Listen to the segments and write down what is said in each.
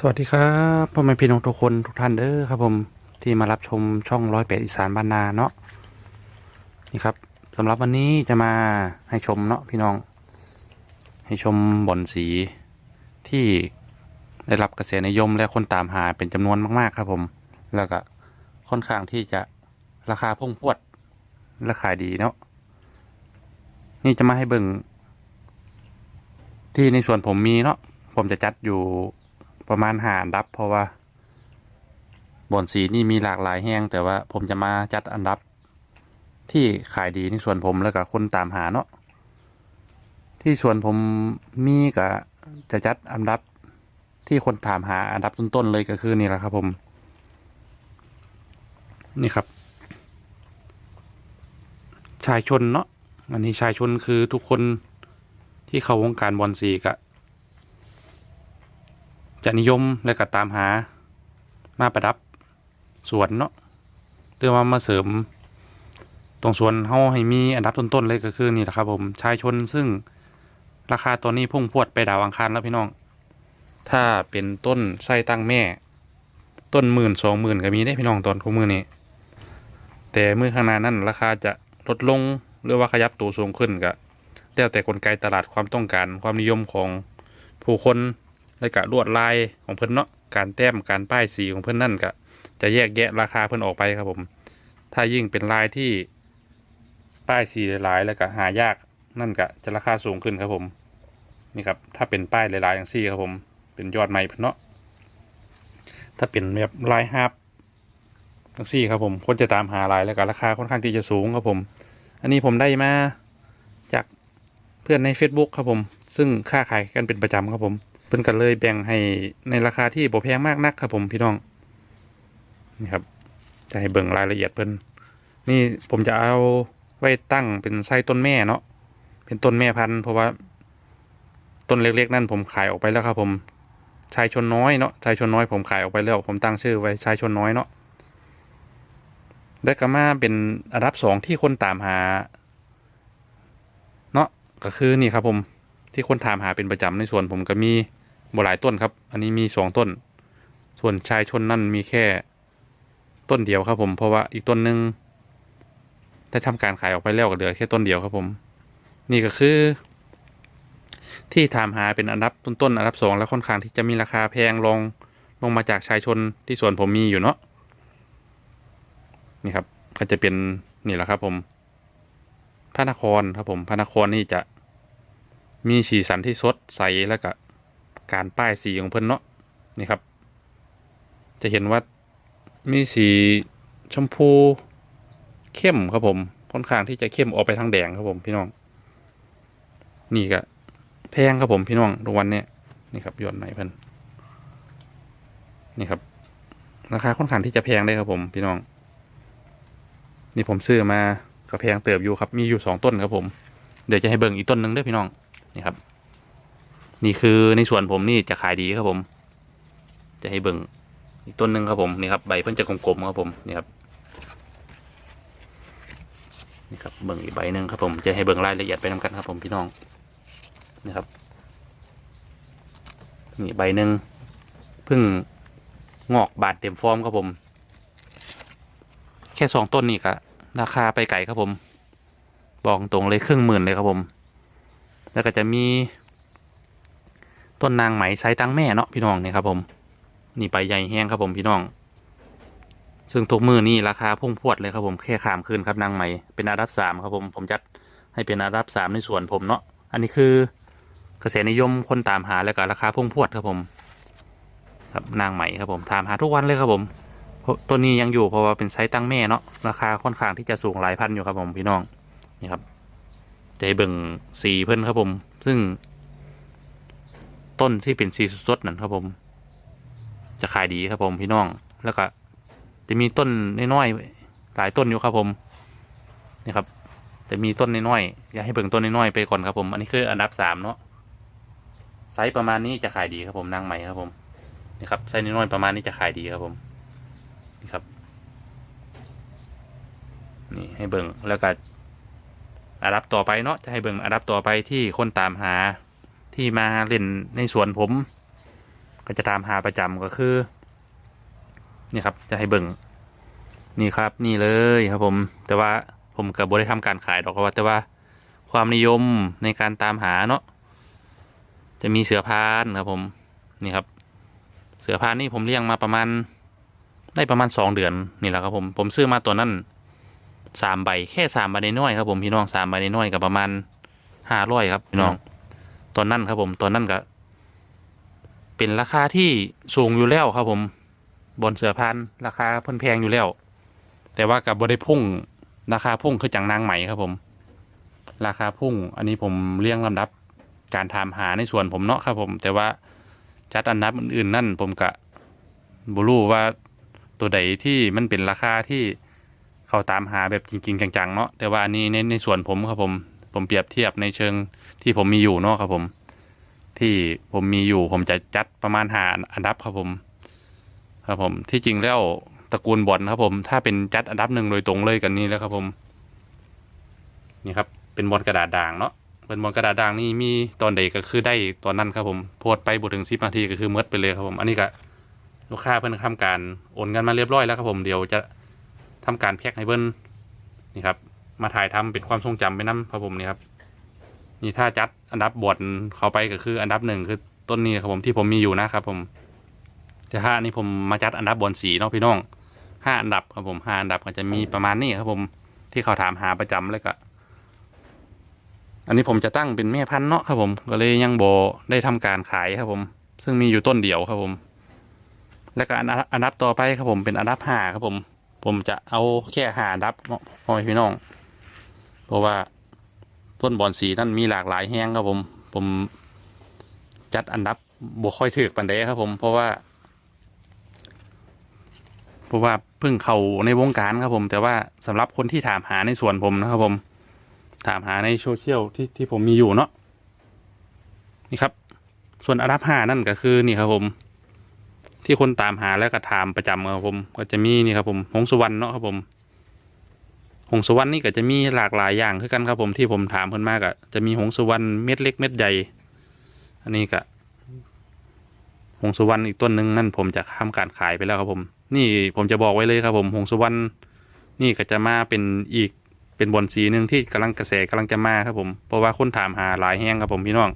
สวัสดีครับพ่อแม่พี่น้องทุกคนทุกท่านเด้อครับผมที่มารับชมช่องร้อยแปดอีสานบ้านนาเนาะนี่ครับสำหรับวันนี้จะมาให้ชมเนาะพี่น้อง ให้ชมบ่อนสีที่ได้รับกระแสนิยมและคนตามหาเป็นจำนวนมากๆครับผม แล้วก็ค่อนข้างที่จะราคาพุ่งพรวดและขายดีเนาะนี่จะมาให้เบิ่งที่ในส่วนผมมีเนาะผมจะจัดอยู่ ประมาณหาอันดับ เพราะว่าบ่อนสีนี่มีหลากหลายแห้งแต่ว่าผมจะมาจัดอันดับ ที่ขายดีในส่วนผมแล้วก็คนตามหาเนาะที่ส่วนผมมีก็จะจัดอันดับที่คนถามหาอันดับต้นๆเลยก็คือนี่แหละครับผม นี่ครับ ชายชนเนาะอันนี้ชายชนคือทุกคนที่เข้าวงการบอลสีก็ จะนิยมและก็ตามหามาประดับสวนเนาะหรือว่ามาเสริม ตรงสวนเฮาให้มีอันดับต้นๆเลยก็คือนี่แหละครับ ผมชายชนซึ่งราคาตัวนี้พุ่งพรวดไปดาวอังคารแล้วพี่น้อง ถ้าเป็นต้นไส้ตั้งแม่ ต้นหมื่นสองหมื่นก็มีได้พี่น้องตอนคู่มือนี้แต่มือข้างหน้านั้นราคาจะลดลงหรือว่าขยับตัวสูงขึ้นก็แล้วแต่กลไกตลาดความต้องการความนิยมของผู้คน และกะลวดลายของเพิ่นเนาะการแต้มการป้ายสีของเพิ่นนั่นก็จะแยกแยะราคาเพิ่นออกไปครับผม ถ้ายิ่งเป็นลายที่ป้ายสีหลายๆแล้วก็หายากนั่นก็จะราคาสูงขึ้นครับผมนี่ครับถ้าเป็นป้ายหลายๆอย่างซี่ครับผมเป็นยอดใหม่เพิ่นเนาะถ้าเป็นแบบลายฮาร์ปอย่างซี่ครับผมคนจะตามหาลายแล้วก็ราคาค่อนข้างที่จะสูงครับผม อันนี้ผมได้มาจากเพื่อนใน Facebook ครับผม ซึ่งค่าขายกันเป็นประจำครับผม เพิ่นก็เลยแบ่งให้ในราคาที่บ่แพงมากนักครับผมพี่น้องนี่ครับจะให้เบิ่งรายละเอียดเพิ่นนี่ผมจะเอาไว้ตั้งเป็นไส้ต้นแม่เนาะเป็นต้นแม่พันธุ์เพราะว่า ต้นเล็กๆ นั่นผมขายออกไปแล้วครับผมชายชนน้อยเนาะชายชนน้อยผมขายออกไปแล้ว ผมตั้งชื่อไว้ชายชนน้อยเนาะได้กามาเป็นอันดับสองที่คนตามหา เนาะก็คือนี่ครับผมที่คนถามหาเป็นประจำในส่วนผมก็มี บ่หลายต้นครับ อันนี้มีสองต้น ส่วนชายชนนั่นมีแค่ต้นเดียวครับ ผมเพราะว่าอีกต้นหนึ่งได้ทำการขายออกไปแล้วก็เหลือแค่ต้นเดียวครับผม นี่ก็คือ ที่ถามหาเป็นอันดับต้นๆอันดับสองแล้วค่อนข้างที่จะมีราคาแพงลงลงมาจากชายชนที่ส่วนผมมีอยู่เนาะนี่ครับ ก็จะเป็นนี่แหละครับผมพระนครครับผมพระนครนี่จะมีสีสันที่สดใสแล้วก็ การป้ายสีของเพิ่นเนาะนี่ครับ จะเห็นว่ามีสีชมพูเข้มครับผมค่อนข้างที่จะเข้มออกไปทางแดงครับผมพี่น้อง นี่ก็แพงครับผมพี่น้องทุกวันเนี้ยนี่ครับยอดไหนเพิ่นนี่ครับ ราคาค่อนข้างที่จะแพงเลยครับผมพี่น้อง นี่ผมซื้อมาก็แพงเติบอยู่ครับ มีอยู่สองต้นครับผม เดี๋ยวจะให้เบิ่งอีกต้นหนึ่งด้วยพี่น้อง นี่ครับ นี่คือในส่วนผมนี่จะขายดีครับผม จะให้เบิ่งอีกต้นหนึ่งครับผมนี่ครับใบเพิ่นจะกลมๆครับผมนี่ครับนี่ครับเบิ่งอีกใบหนึ่งครับผมจะให้เบิ่งรายละเอียดไปนำกันครับผมพี่น้องนี่ครับนี่ใบหนึ่งเพิ่งงอกบานเต็มฟอร์มครับผม แค่สองต้นนี่ก็ราคาไปไก่ครับผม บอกตรงเลยครึ่งหมื่นเลยครับผม แล้วก็จะมี ต้นนางไหมไซส์ตั้งแม่เนาะพี่น้องนี่ครับ ผม นี่ใบใหญ่แห้งครับผมพี่น้อง ซึ่งทุกมือนี่ราคาพุ่งพรวดเลยครับผมแค่ขามคืนครับนางไหมเป็นอันดับสามครับผมผมจัดให้เป็นอันดับสามในส่วนผมเนาะอันนี้คือกระแสนิยมคนตามหาแล้วก็ราคาพุ่งพรวดครับผม ครับนางไหมครับผมตามหาทุกวันเลยครับผมตัวนี้ยังอยู่เพราะว่าเป็นไซส์ตั้งแม่เนาะราคาค่อนข้างที่จะสูงหลายพันอยู่ครับผมพี่น้องนี่ครับจะให้เบิ่งสีเพิ่นครับผม ซึ่ง ต้นที่เป็นสีสดๆนั่นครับผม จะขายดีครับผมพี่น้อง แล้วก็ จะมีต้นน้อยๆหลายต้นอยู่ครับผมนี่ครับจะมีต้นน้อยๆอยากให้เบิ่งต้นน้อยๆไปก่อนครับผม อันนี้คืออันดับสามเนาะไซส์ประมาณนี้จะขายดีครับผมนางใหม่ครับผมนี่ครับไซส์น้อยๆประมาณนี้จะขายดีครับผมนี่ครับ นี่ให้เบิ่งแล้วก็อันดับต่อไปเนาะจะให้เบิ่งอันดับต่อไปที่คนตามหา ที่มาเล่นในสวนผม ก็จะตามหาประจำก็คือ นี่ครับ จะให้เบิ่งนี่ครับ นี่เลยครับผม แต่ว่าผมกับบได้ทำการขายดอกว่าแต่ว่าความนิยมในการตามหาเนาะจะมีเสือพานครับผมนี่ครับ เสือพานนี่ผมเลี้ยงมาประมาณได้ประมาณสองเดือนนี่แหละครับผมผมซื้อมาตัวนั้นสามใบแค่สามใบน้อยครับผมพี่น้องสามใบน้อยกับประมาณห้าร้อยครับพี่น้อง ตอนนั้นครับผมตอนนั้นก็เป็นราคาที่สูงอยู่แล้วครับผมบนเสือพานราคาเพิ่นแพงอยู่แล้ว แต่ว่ากับบได้พุ่งราคาพุ่งคือจังนางไหม่ครับผม ราคาพุ่งอันนี้ผมเรียงลำดับการถามหาในส่วนผมเนาะครับผม แต่ว่าจัดอันดับอื่นๆนั่นผมกะบรู้ว่าตัวใดที่มันเป็นราคาที่เขาตามหาแบบจริง ๆ จังๆเนาะแต่ว่าอันนี้ในในส่วนผมครับผม ผมเปรียบเทียบในเชิง ที่ผมมีอยู่เนาะครับผม ที่ผมมีอยู่ผมจะจัดประมาณหาอันดับครับผม ครับผมที่จริงแล้วตระกูลบอลครับผม ถ้าเป็นจัดอันดับหนึ่งโดยตรงเลยกันนี้แล้วครับผม นี่ครับ เป็นบอลกระดาษด่างเนาะเป็นบอลกระดาษด่างนี่มีตอนใดก็คือได้ตอนนั้นครับผมโพสไปบถึงสิบนาทีก็คือเมดไปเลยครับผม อันนี้ก็ลูกค้าเพิ่นทำการโอนเงินมาเรียบร้อยแล้วครับผมเดี๋ยวจะทำการแพ็คให้เบิ้นนี่ครับ มาถ่ายทำเป็นความทรงจำไปน้ำครับผมนี่ครับ นี่ถ้าจัดอันดับบอลเข้าไปก็คืออันดับหนึ่งคือต้นนี้ครับผมที่ผมมีอยู่นะครับผมแต่ถ้าอันนี้ผมมาจัดอันดับบอลสีเนาะพี่น้องห้าอันดับครับผมห้าอันดับก็จะมีประมาณนี้ครับผมที่เขาถามหาประจำเลยก็ อันนี้ผมจะตั้งเป็นแม่พันธุ์เนาะครับผมก็เลยยังโบได้ทำการขายครับผม ซึ่งมีอยู่ต้นเดียวครับผม แล้วก็อันดับต่อไปครับผมเป็นอันดับห้าครับผม ผมจะเอาแค่หาอันดับเนาะพี่น้อง เพราะว่า ต้นบอนสีนั่นมีหลากหลายแห้งครับผม ผมจัดอันดับบวค่อยถือปันเดครับ ผมเพราะว่า เพราะว่าเพิ่งเข้าในวงการครับผม แต่ว่าสำหรับคนที่ถามหาในส่วนผมนะครับผม ถามหาในโซเชียลที่ที่ผมมีอยู่เนาะนี่ครับ ส่วนอันดับห้านั่นก็คือนี่ครับผม ที่คนตามหาแล้วก็ถามประจำครับผม ก็จะมีนี่ครับผมหงสุวรรณเนาะครับผม หงสุวรรณนี่ก็จะมีหลากหลายอย่างคือกันครับผมที่ผมถามเพิ่นมากอะจะมีหงสุวรรณเม็ดเล็กเม็ดใหญ่อันนี้ก็หงสุวรรณอีกต้นหนึ่งนั่นผมจะทำการขายไปแล้วครับผม นี่ผมจะบอกไว้เลยครับผมหงสุวรรณนี่ก็จะมาเป็นอีกเป็นบอนสีหนึ่งที่กำลังกระแสกำลังจะมาครับผม เพราะว่าคนถามหาหลายแห้งครับผมพี่น้อง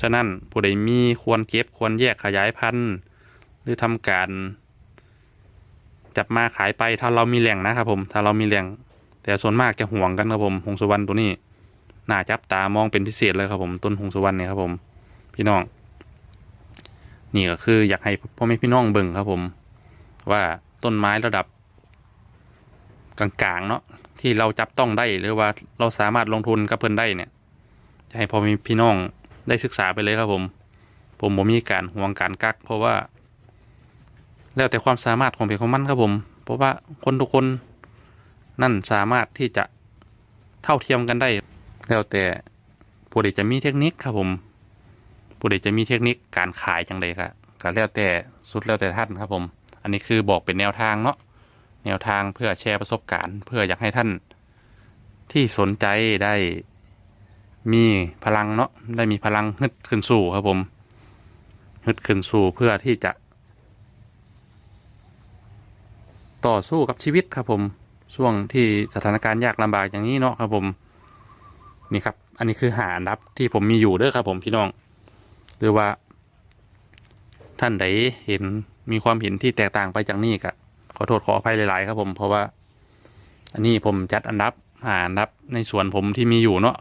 ฉะนั้นผู้ใดมีควรเก็บควรแยกขยายพันธุ์ หรือทำการ จับมาขายไปถ้าเรามีแหล่งนะครับผมถ้าเรามีแหล่ง แต่ส่วนมากจะห่วงกันครับผมหงสุวรรณตัวนี้น่าจับตามองเป็นพิเศษเลยครับผมต้นหงสุวรรณเนี่ยครับผมพี่น้อง นี่ก็คืออยากให้พ่อแม่พี่น้องเบิ่งครับผม ว่าต้นไม้ระดับ กลางๆเนาะที่เราจับต้องได้หรือว่าเราสามารถลงทุนกับเพิ่นได้เนี่ย จะให้พ่อแม่พี่น้องได้ศึกษาไปเลยครับผม ผมบ่มีการห่วงการกัก เพราะว่า แล้วแต่ความสามารถของเพของมันครับผม เพราะว่าคนทุกคนนั่นสามารถที่จะเท่าเทียมกันได้ แล้วแต่ผู้ใดจะมีเทคนิคครับผมผู้ใดจะมีเทคนิคการขายจังใดครับก็แล้วแต่สุดแล้วแต่ท่านครับผม อันนี้คือบอกเป็นแนวทางเนาะแนวทางเพื่อแชร์ประสบการณ์ เพื่ออยากให้ท่านที่สนใจได้มีพลังเนาะได้มีพลังฮึดขึ้นสู่ครับผมฮึดขึ้นสู่เพื่อที่จะ ต่อสู้กับชีวิตครับผม ช่วงที่สถานการณ์ยากลำบากอย่างนี้เนาะครับผม นี่ครับ อันนี้คือหาอันดับที่ผมมีอยู่เด้อครับ ผมพี่น้อง หรือว่า ท่านใดเห็นมีความเห็นที่แตกต่างไปจากนี้ก็ขอโทษขออภัยหลาย ๆ ครับผม เพราะว่า อันนี้ผมจัดอันดับหาอันดับในส่วนผมที่มีอยู่เนาะ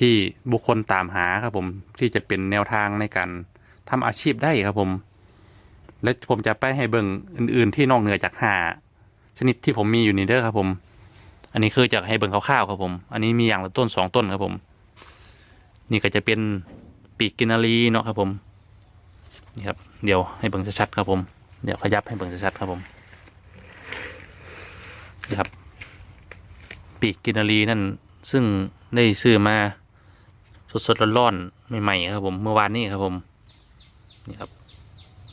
ที่บุคคลตามหาครับผมที่จะเป็นแนวทางในการทำอาชีพได้ครับผม และผมจะไปให้เบิ่งอื่น ๆ ที่นอกเหนือจากหาชนิดที่ผมมีอยู่นี่เด้อครับ ผม อันนี้คือจะให้เบิ่งคร่าวๆครับผม อันนี้มีอย่างละต้นสองต้นครับผม นี่ก็จะเป็นปีกกินารีเนาะครับผม นี่ครับ เดี๋ยวให้เบิ่งชัดๆครับผม เดี๋ยวขยับให้เบิ่งชัดๆครับผมนี่ครับ ปีกกินนารีนั่น ซึ่งได้ซื้อมาสดๆร้อนๆใหม่ๆครับผม เมื่อวานนี้ครับผม นี่ครับ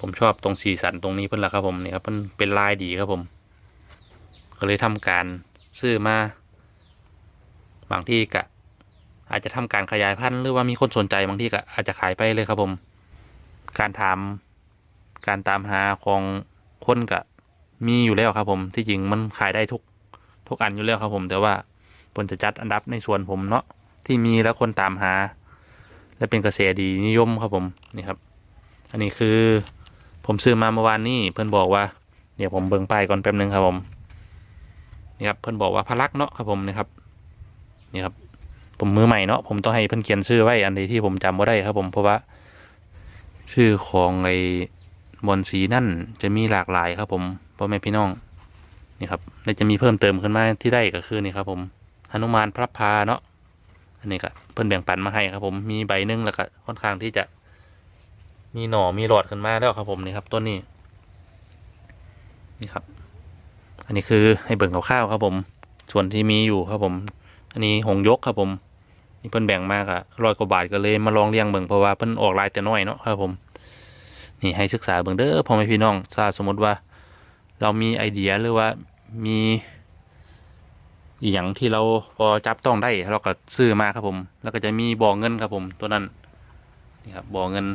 ผมชอบตรงสีสันตรงนี้เพิ่นละครับผมนี่ครับมันเป็นลายดีครับผม ก็เลยทำการซื้อมาบางที่กะ อาจจะทำการขยายพันธุ์หรือว่ามีคนสนใจบางที่ก็อาจจะขายไปเลยครับผม การถามการตามหาของคนก็มีอยู่แล้วครับผมที่จริงมันขายได้ทุกทุกอันอยู่แล้วครับผมแต่ว่าผมจะจัดอันดับในส่วนผมเนาะที่มีแล้วคนตามหา และเป็นกระแสดีนิยมครับผมนี่ครับ อันนี้คือ ผมซื้อมาเมื่อวานนี้เพื่อนบอกว่าเดี๋ยวผมเบิ่งป้ายก่อนแป๊บนึงครับผมนี่ครับเพื่อนบอกว่าพระลักเนาะครับผมนี่ครับนี่ครับผมมือใหม่เนาะผมต้องให้เพื่อนเขียนชื่อไว้อันใดที่ผมจำไม่ได้ครับผมเพราะว่า ชื่อของไอ้บอลสีนั่นจะมีหลากหลายครับผมพ่อแม่พี่น้องนี่ครับและจะมีเพิ่มเติมขึ้นมาที่ได้ก็คือนี่ครับ ผมหนุมานพระพาเนาะอันนี้ก็เพิ่อนแบ่งปันมาให้ครับผมมีใบหนึงแล้วก็ค่อนข้างที่จะ มีหน่อมีหลอดขึ้นมาแล้วครับผมนี่ครับต้นนี้ นี่ครับ อันนี้คือให้เบิ่งคร่าวๆครับผม ส่วนที่มีอยู่ครับผม อันนี้หงยกครับผมนี่เพิ่นแบ่งมากอะร้อยกว่าบาทก็เลยมาลองเลี้ยงเบิ่งเพราะว่าเพิ่นออกลายแต่น้อยเนาะครับผม นี่ให้ศึกษาเบิ่งเด้อพ่อแม่พี่น้องถ้าสมมติว่า เรามีไอเดียหรือว่ามีอย่างที่เราพอจับต้องได้เราก็ซื้อมาครับผม แล้วก็จะมีบ่อเงินครับผม ตัวนั้นนี่ครับบ่อเงิน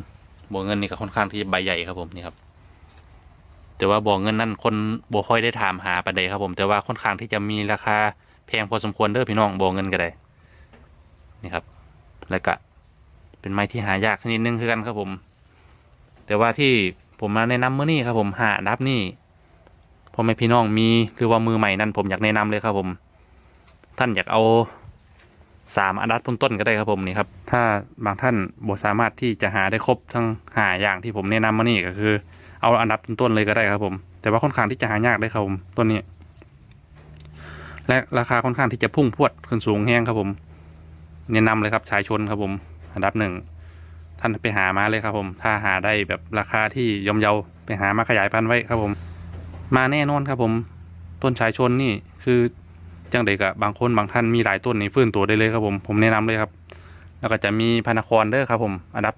บ่อเงินนี่ก็ค่อนข้างที่ใบใหญ่ครับผมนี่ครับ แต่ว่าบ่อเงินนั่นคนบ่ค่อยได้ถามหาประเดครับผม แต่ว่าค่อนข้างที่จะมีราคาแพงพอสมควรเด้อพี่น้องบ่อเงินก็ได้นี่ครับ แล้วก็เป็นไม้ที่หายากชนิดนึงคือกันครับผม แต่ว่าที่ผมมาแนะนำเมื่อนี้ครับผมหานดับนี่พ่อแม่พี่น้องมีหรือว่ามือใหม่นั่นผมอยากแนะนำเลยครับผม ท่านอยากเอา สามอันดับต้นๆก็ได้ครับผมนี่ครับ ถ้าบางท่านบ่สามารถที่จะหาได้ครบทั้งหาอย่างที่ผมแนะนำมานี่ก็คือ เอาอันดับต้นๆเลยก็ได้ครับผม แต่ว่าค่อนข้างที่จะหายากได้ครับผมต้นนี้ และราคาค่อนข้างที่จะพุ่งพรวดขึ้นสูงแห้งครับผมแนะนำเลยครับชายชนครับผม อันดับหนึ่งท่านไปหามาเลยครับผม ถ้าหาได้แบบราคาที่ย่อมเยาไปหามาขยายพันธุ์ไว้ครับผม มาแน่นอนครับผม ต้นชายชนนี่คือ จังเด็กอะบางคนบางท่านมีหลายต้นนี่ฟื้นตัวได้เลยครับผมผมแนะนำเลยครับ แล้วก็จะมีพานครเด้อครับผม อันดับ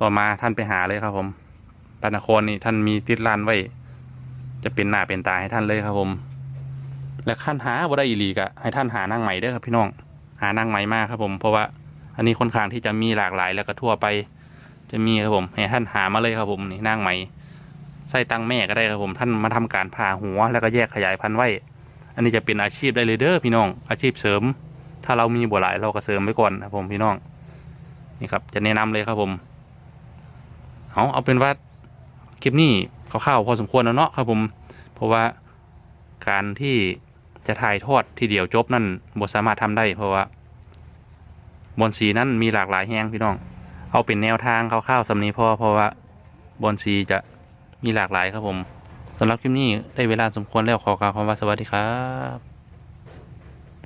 ต่อมาท่านไปหาเลยครับผมพานครนี่ท่านมีติดลานไว้ จะเป็นหน้าเป็นตาให้ท่านเลยครับผม และขั้นหาบ่ได้อีหลีกอะให้ท่านหานั่งใหม่เด้อครับพี่น้องหานั่งใหม่มากครับผม เพราะว่าอันนี้ค่อนข้างที่จะมีหลากหลายแล้วก็ทั่วไป จะมีครับผม ให้ท่านหามาเลยครับผมนี่นางไหมไส้ตังแม่ก็ได้ครับผม ท่านมาทำการผ่าหัวแล้วก็แยกขยายพันธุ์ไว้ อันนี้จะเป็นอาชีพได้เลยเด้อพี่น้อง อาชีพเสริม ถ้าเรามีบัวหลายเราก็เสริมไว้ก่อนครับผมพี่น้องนี่ครับ จะแนะนำเลยครับผมเอาเอาเป็นว่าคลิปนี้คร่าวๆพอสมควรแล้วเนาะครับผม เพราะว่าการที่จะถ่ายทอดทีเดียวจบนั่นบ่สามารถทำได้ เพราะว่าบอลสีนั้นมีหลากหลายแห้งพี่น้อง เอาเป็นแนวทางคร่าวๆสำนีพอเพราะว่าบอลสีจะมีหลากหลายครับผม สำหรับคลิปนี้ได้เวลาสมควรแล้วขอกล่าวคำว่าสวัสดีครับ